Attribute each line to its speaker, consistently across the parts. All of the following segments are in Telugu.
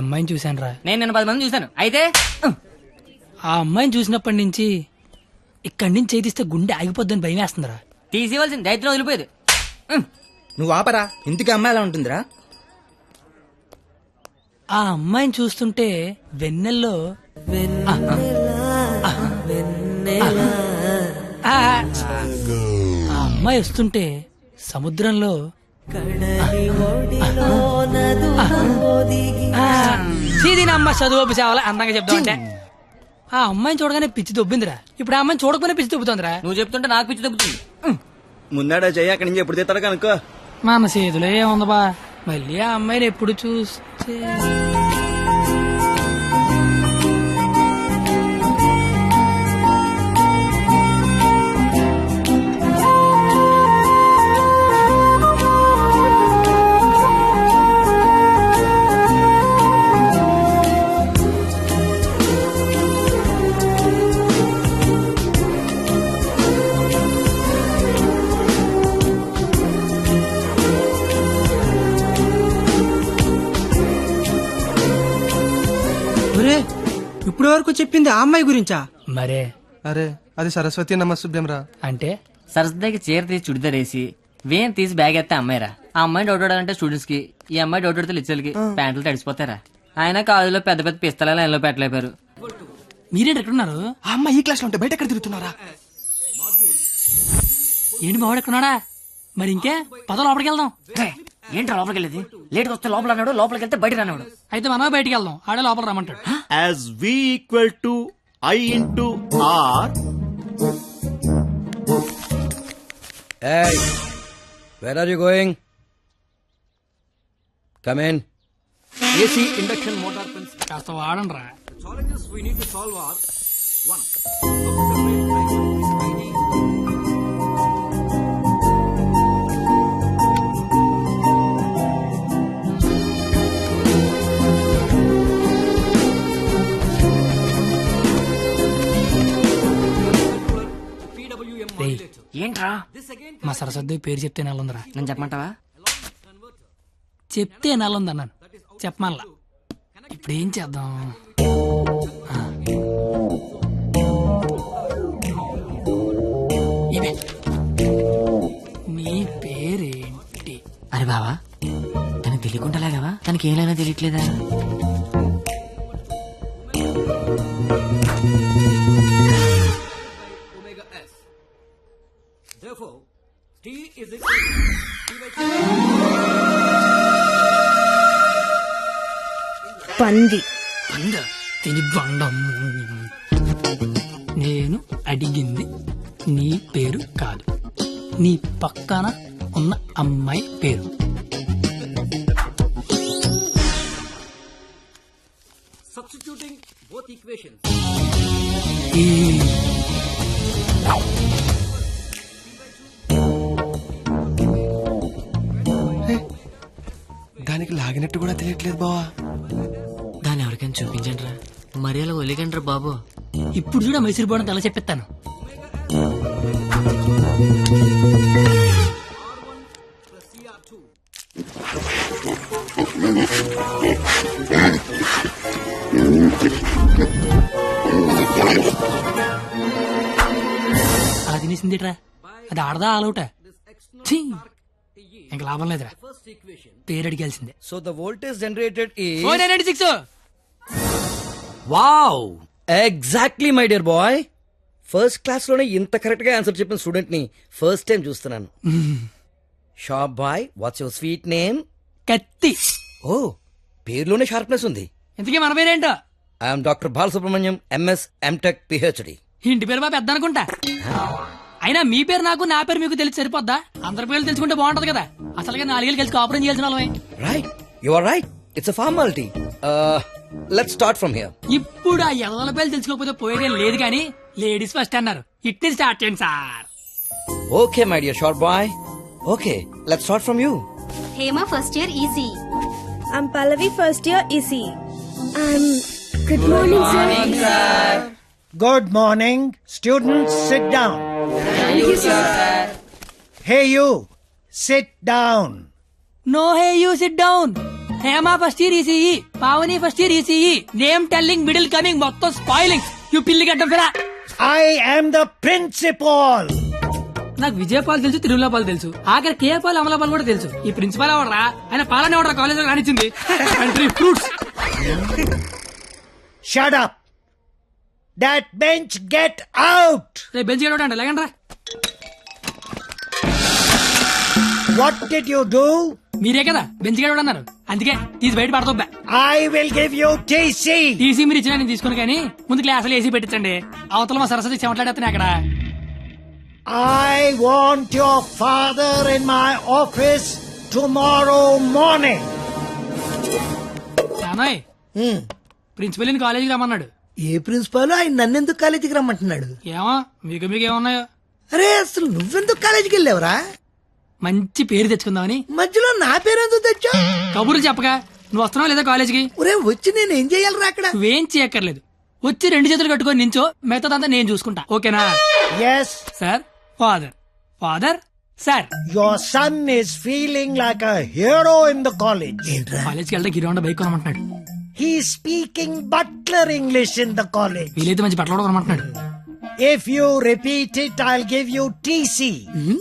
Speaker 1: అమ్మాయిని చూశాను రా
Speaker 2: నేను నిన్న పది మంది చూశాను. అయితే?
Speaker 1: ఆ అమ్మాయిని చూసినప్పటి నుంచి ఇక్కడి నుంచి చేతిస్తే గుండె ఆగిపోద్దని భయం వేస్తుందిరా.
Speaker 2: తీసేవలసిన దైత్యం వదిలిపోయేది.
Speaker 3: నువ్వు ఆపరా. ఇంటికి అమ్మాయి ఎలా ఉంటుందిరా?
Speaker 1: ఆ అమ్మాయిని చూస్తుంటే వెన్నెల్లో ఆ అమ్మాయి వస్తుంటే సముద్రంలో అమ్మ చదువు సేవలు అందంగా చెప్తా ఉంటే ఆ అమ్మాయిని చూడగానే పిచ్చి దొబ్బిందిరా. ఇప్పుడు ఆ అమ్మాయిని చూడకపోయినా పిచ్చి దొబ్బుతుందిరా.
Speaker 2: నువ్వు చెప్తుంటే నాకు పిచ్చి ఉహ్,
Speaker 4: ముందాడా చెయ్యి అక్కడి నుంచి ఎప్పుడు తెస్తాడు కనుక్కో.
Speaker 1: మన చేతిలో ఏముంది బా మళ్ళీ ఆ అమ్మాయిని ఎప్పుడు చూస్తే?
Speaker 5: వరకు చెప్పింది ఆ అమ్మాయి గురించా?
Speaker 1: మరే.
Speaker 6: అరే అది సరస్వతి నమస్తుభ్యం రా
Speaker 1: అంటే?
Speaker 2: సరస్వతికి చీర తీసి చుడిదార్ వేసి వేన్ తీసి బ్యాగ్ ఎత్తే అమ్మాయిరా. ఆ అమ్మాయి డౌట్ అంటే స్టూడెంట్స్కి ఈ అమ్మాయి డౌట్ అడితే లిచ్చలకి ప్యాంట్లు తడిసిపోతారా? ఆయన కాలేజీలో పెద్ద పెద్ద పిస్తలాలు లైన్లో పెట్టలేపారు.
Speaker 1: మీరేంటి ఎక్కడున్నారు
Speaker 6: ఆ అమ్మాయి ఈ క్లాస్లో ఉంటే బయట ఎక్కడ తిరుగుతున్నారా?
Speaker 1: ఏంటి మావాడు ఎక్కడున్నాడా మరి ఇంకే? పద లోపలికి వెళ్దాం.
Speaker 2: ఏంట్రా లోపలికి వెళ్ళేది లేట్కి వస్తే లోపల అన్నాడు లోపలికి వెళ్తే బయట రానివాడు.
Speaker 1: అయితే మనమే బయటికి వెళ్దాం? ఆడే లోపల రమ్మంటాడు.
Speaker 4: As V equal to I into R
Speaker 3: ఏయ్ where are you going come in AC induction motor
Speaker 1: కాస్త వాడండి రా
Speaker 3: we need to solve R
Speaker 1: 1
Speaker 2: ఏంట్రా?
Speaker 1: మా సరస్వతి పేరు చెప్తే నెలందిరా
Speaker 2: నేను చెప్పమంటావా?
Speaker 1: చెప్తే నెలంది అన్నాను. చెప్పమల్లా ఇప్పుడు ఏం చేద్దాం. ఇదే నీ పేరేంటి?
Speaker 2: అరే బావా తనకి తెలియకుండా లాగావా తనకి ఏమైనా తెలియట్లేదా?
Speaker 7: పంది.
Speaker 1: తిని నేను అడిగింది నీ పేరు కాదు. నీ పక్కన ఉన్న అమ్మాయి పేరు.
Speaker 3: Both equations.
Speaker 1: ఈ
Speaker 6: తెలియట్లేదు బావా.
Speaker 2: దాన్ని ఎవరికైనా చూపించండి రా మరి అలా ఒలిగండ్రా బాబు.
Speaker 1: ఇప్పుడు చూడ మైసూర్ బోర్డు ఎలా చెప్పిస్తాను. అలా తినేసిందిట్రా. అది ఆడదా ఆలౌట ఇంక లాభం లేదురా. పేరు అడిగాల్సిందే
Speaker 3: the voltage generated is.
Speaker 1: Four nine six.
Speaker 3: Wow! Exactly, my dear boy. First క్లాస్లోనే ఇంత కరెక్ట్గా ఆన్సర్ చెప్పిన స్టూడెంట్ని ఫస్ట్ టైం చూస్తున్నాను. Shop boy what's your sweet name
Speaker 1: కత్తి.
Speaker 3: ఓ పేరులోనే షార్ప్నెస్ ఉంది.
Speaker 1: ఇంతకీ మన పేరేంటో?
Speaker 3: I'm doctor Balasubrahmanyam MS MTech PhD
Speaker 1: ఇంటి పేరు మా పెద్ద అనుకుంటా అయినా మీ పేరు నాకు నా పేరు మీకు తెలిసి సరిపోద్దా? అందరి పేర్లు తెలుసుకుంటే బాగుంటది కదా. అసలుగా నాలుగేళ్ళు కలిసి కాపురం చేయాల్సిన వాళ్ళమే.
Speaker 3: Right you are right it's a formality let's start from here
Speaker 1: ఇప్పుడు ఆ ఎదల పేర్లు తెలుసుకోకపోతే పోయేదేం లేదు కానీ లేడీస్ ఫస్ట్ అన్నారు. ఇట్ని స్టార్ట్ చేయండి sir.
Speaker 3: Okay my dear short boy okay let's start from you
Speaker 8: Hema first year EC
Speaker 7: I'm Pallavi first year EC I'm good morning sir
Speaker 9: Good morning. Students, sit down. Hey, you. Sit down.
Speaker 1: No hey you sit down Hema first year ECE Pavani first year ECE name telling middle coming మొత్తం స్పాయిలింగ్ యూ పిల్లి గడ్డం ఫిరా
Speaker 9: I am the principal.
Speaker 1: నాకు విజయపాల్ తెలుసు తిరుమలపాల్ తెలుసు. ఆఖరి కేపాల్ అమలాపాల్ కూడా తెలుసు. ఈ ప్రిన్సిపాల్ ఎవడరా? ఆయన పాలన ఎవడరా? College రానిచ్చింది country fruits.
Speaker 9: Shut up. That bench, get out.
Speaker 1: రేపు బెంచ్ గడవడం అండి లేకండి
Speaker 9: What did you do?
Speaker 1: మీరే కదా బెంచ్ గడవడం అన్నారు. అందుకే తీసి బయట పడతా
Speaker 9: I will give you TC.
Speaker 1: TC మీరు ఇచ్చిన నేను తీసుకుని కానీ ముందు క్లాసులు ఏసీ పెట్టించండి. అవతల మా సరస్వతి చెమట్లాడేస్తున్నాయి అక్కడ.
Speaker 9: I want your father in my office tomorrow morning.
Speaker 1: నానాయ్ ప్రిన్సిపల్ని కాలేజీకి రమ్మన్నాడు.
Speaker 10: ఏ ప్రిన్సిపాల్? ఆయన నన్నెందుకు కాలేజీకి రమ్మంటున్నాడు?
Speaker 1: ఏమో మీకు మీకు ఏమన్నాయో.
Speaker 10: అరే అసలు నువ్వెందుకు కాలేజీకి వెళ్ళావురా?
Speaker 1: మంచి పేరు తెచ్చుకుందామని.
Speaker 10: మధ్యలో నా పేరెందుకు తెచ్చా
Speaker 1: కబుర్లు చెప్పగా నువ్వు వస్తున్నావు లేదా కాలేజీకి?
Speaker 10: ఒరే వచ్చి నేను ఏం చేయాలరా అక్కడ?
Speaker 1: నువ్వేం చేయక్కర్లేదు. వచ్చి రెండు చేతులు కట్టుకొని నించో మిగతాదంతా నేను చూసుకుంటా. ఓకేనా?
Speaker 9: Yes,
Speaker 1: sir father. Father sir.
Speaker 9: Your son is feeling like a hero in the college.
Speaker 1: కాలేజ్కి వెళ్తే గిరి బైక్ కొనమంటున్నాడు.
Speaker 9: He's speaking butler English in the college.
Speaker 1: వీలైతే మంచి బట్టలు కూడా కొనమంటున్నాడు.
Speaker 9: If you repeat it, I'll give you TC.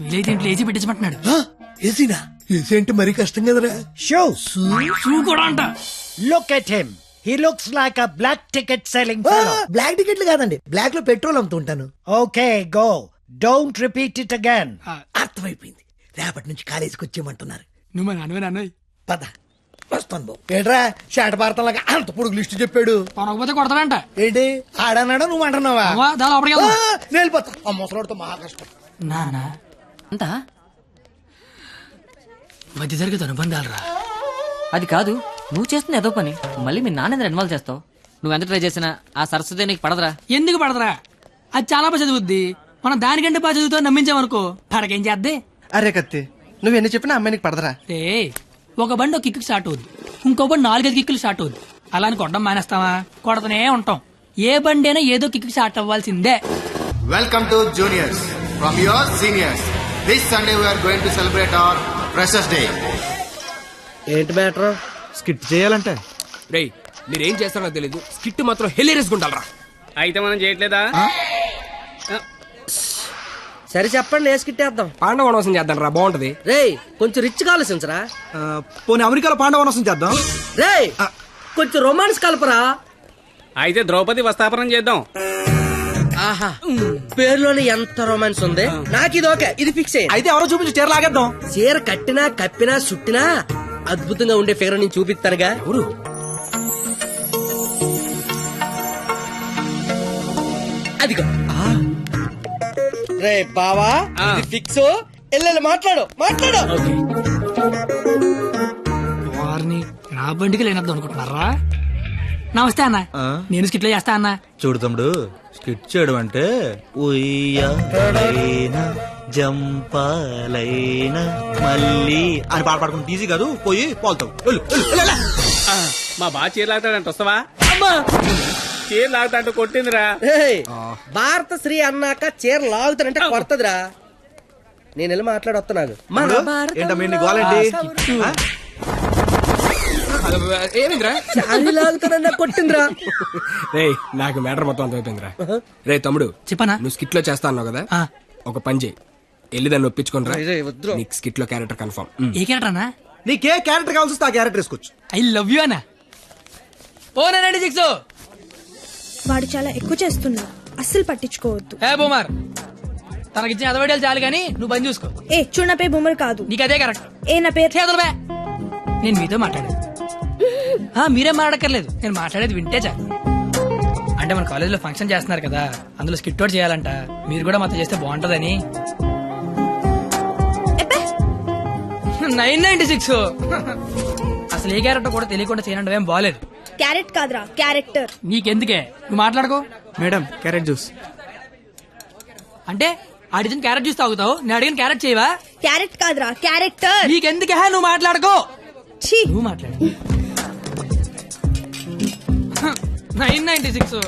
Speaker 1: వీలైతే ఇంట్లో ఏసీ పెట్టించమంటున్నాడు.
Speaker 10: ఏసీనా ఏసీ అంటే మరీ కష్టం కదరా.
Speaker 9: Shoes.
Speaker 1: షూ? కూడా అంట.
Speaker 9: Look at him. He looks like a black ticket selling fellow.
Speaker 10: Black టికెట్లు కాదండి. బ్లాక్లో పెట్రోల్ అమ్ముతుంటాను.
Speaker 9: Okay, go. Don't repeat it again.
Speaker 10: అర్థమైపోయింది. రేపటి నుంచి కాలేజీకి వచ్చేయమంటున్నారు.
Speaker 1: నువ్వు మా నాన్నవే నాన్నోయ్.
Speaker 10: పద. వస్తాను బాబు. ఏట్రా షాట భారతంలాగా అంత పొడుగు లిస్టు చెప్పాడు.
Speaker 1: కొనకపోతే కొడతాడంట.
Speaker 10: ఏంటి? ఆడన్నాడా నువ్వు అంటున్నావా? వెళ్ళిపోతా. ఆ ముసలాడితో మహా కష్టం.
Speaker 1: నానా?
Speaker 2: అంతా?
Speaker 1: మధ్య తరగతి అనుబంధాలు రా
Speaker 2: అది కాదు నువ్వు చేస్తున్న ఏదో పని. మళ్ళీ మీ నాన్న ఇన్వాల్వ్ చేస్తావు? నువ్వు ఎంత ట్రై చేసినా ఆ సరస్వతి నీకు పడదురా.
Speaker 1: ఎందుకు పడదరా? అది చాలా బాగా చదువుద్ది. మనం దానికంటే బాగా చదువుతో నమ్మించామనుకో పడకేం చేద్దే?
Speaker 6: అరే కత్తి నువ్వు ఎన్ని చెప్పినా అమ్మాయికి పడదరా.
Speaker 1: రే ఒక బండి ఒక కిక్కు స్టార్ట్ అవుద్ది. ఇంకో బండి నాలుగైదు కిక్కులు స్టార్ట్ అవుద్ది. అలా అని కొట్టడం మానేస్తావా? కొడతనే ఉంటాం. ఏ బండి అయినా ఏదో కిక్కు స్టార్ట్ అవ్వాల్సిందే.
Speaker 11: Welcome to juniors. From your seniors. This Sunday we are going to celebrate our Freshers Day.
Speaker 10: ఏంటి మ్యాటర్?
Speaker 4: స్కిట్ చేయాలంటే.
Speaker 12: రేయ్ మీరేం చేస్తారో తెలీదు. స్కిట్ మాత్రం హెలీరియస్ గుండాలరా.
Speaker 13: అయితే మనం చేయట్లేదా?
Speaker 10: సరే చెప్పండి వేసుకిట్టేద్దాం
Speaker 12: పాండవ వనవాసం చేద్దాం రా బాగుంటది.
Speaker 10: రే కొంచెం రిచ్ ఆలోచించరా
Speaker 4: పోనీ అమెరికాలో పాండవనసం చేద్దాం.
Speaker 10: రే కొంచెం రొమాన్స్ కలపరా.
Speaker 13: అయితే ద్రౌపది వస్తాపనం చేద్దాం.
Speaker 10: ఆహా పేరులోనే ఎంత రొమాన్స్ ఉంది? నాకు ఇది ఓకే ఇది ఫిక్స్ అయ్యి
Speaker 4: అయితే ఎవరో చూపించి చీర లాగేద్దాం.
Speaker 10: చీర కట్టినా కప్పినా సుట్టినా అద్భుతంగా ఉండే ఫిగర్ నేను చూపిస్తానుగా. ఎవరు? రే బావా ఇది ఫిక్స్. ఎల్లెల్లి మాట్లాడు మాట్లాడు.
Speaker 1: వారిని నా బండికి లేనద్దు అనుకుంటున్నారా? నమస్తే అన్న. నేను స్కిట్లో చేస్తా అన్న.
Speaker 4: చూడు తమ్ముడు స్కిట్ చేయడం అంటే ఉయ్యాలైనా జంపాలైనా మళ్ళీ అని పాట పాడుకుంటే ఈజీ కాదు. పోయి పోల్తావు.
Speaker 13: మా బాగా చీర లాగుతాడంట వస్తావా? చీర లాగుతాంటూ కొట్టిందిరా.
Speaker 10: ఏయ్, భారత శ్రీ అన్నాక చీర లాగుతానంటే కొడతదిరా. నేను వెళ్ళి మాట్లాడొస్తున్నాను మన?
Speaker 12: ఏమిందిరా?
Speaker 10: లాగుతానన్నా కొట్టిందిరా.
Speaker 12: నాకు మ్యాటర్ మొత్తం అంత అయిపోయిందిరా. రే తమ్ముడు
Speaker 1: చెప్పనా?
Speaker 12: నువ్వు స్కిట్లో చేస్తా అన్నావు కదా?
Speaker 1: ఆ.
Speaker 12: ఒక పని చేయి. వెళ్ళి దాన్ని
Speaker 10: రేయ్, వద్దురా.
Speaker 12: నీకు స్కిట్లో క్యారెక్టర్ కన్ఫర్మ్
Speaker 1: ఏ క్యారెక్టర్ అన్నా?
Speaker 4: నీకే క్యారెక్టర్ కావాల్సి వస్తే ఆ క్యారెక్టర్ వేసుకోవచ్చు.
Speaker 1: ఐ లవ్ యూ అన్న? ఓ సిక్స్
Speaker 7: వాడు చాలా ఎక్కువ చేస్తున్నా అస్సలు పట్టించుకోవద్దు.
Speaker 1: హే బూమర్ తనకిచ్చిన అదవడాలు చాలు కానీ నువ్వు పని చూసుకో.
Speaker 7: ఏ చూడు నా పేరు బొమ్మరు కాదు.
Speaker 1: నీకు అదే కరెక్ట్.
Speaker 7: ఏ నా పేరు?
Speaker 1: చేతులు బే నేను మీతో మాట్లాడేది. ఆ, మీరేం మాట్లాడక్కర్లేదు. నేను మాట్లాడేది వింటే చాలు. అంటే మన కాలేజీలో ఫంక్షన్ చేస్తున్నారు కదా అందులో స్కిట్ అవుట్ చేయాలంట. మీరు కూడా మాతో చేస్తే బాగుంటదని.
Speaker 7: ఎబ్బే,
Speaker 1: నైన్ నైన్టీ సిక్స్. అసలు ఏ క్యారెక్టర్ కూడా తెలియకుండా చేయడం ఏం బాగాలేదు
Speaker 7: క్యారెట్ కాదురా క్యారెక్టర్.
Speaker 1: నీకెందుకే? నువ్వు మాట్లాడుకో.
Speaker 4: Madam carrot juice.
Speaker 1: అంటే అడిగిన క్యారెట్ జ్యూస్ తాగుతావు నేను అడిగిన క్యారెట్ చేయవా?
Speaker 7: క్యారెట్ కాదురా క్యారెక్టర్.
Speaker 1: నీకెందుకే? నువ్వు మాట్లాడుకో.
Speaker 7: ఛీ.
Speaker 1: నువ్వు మాట్లాడు. Nine ninety six.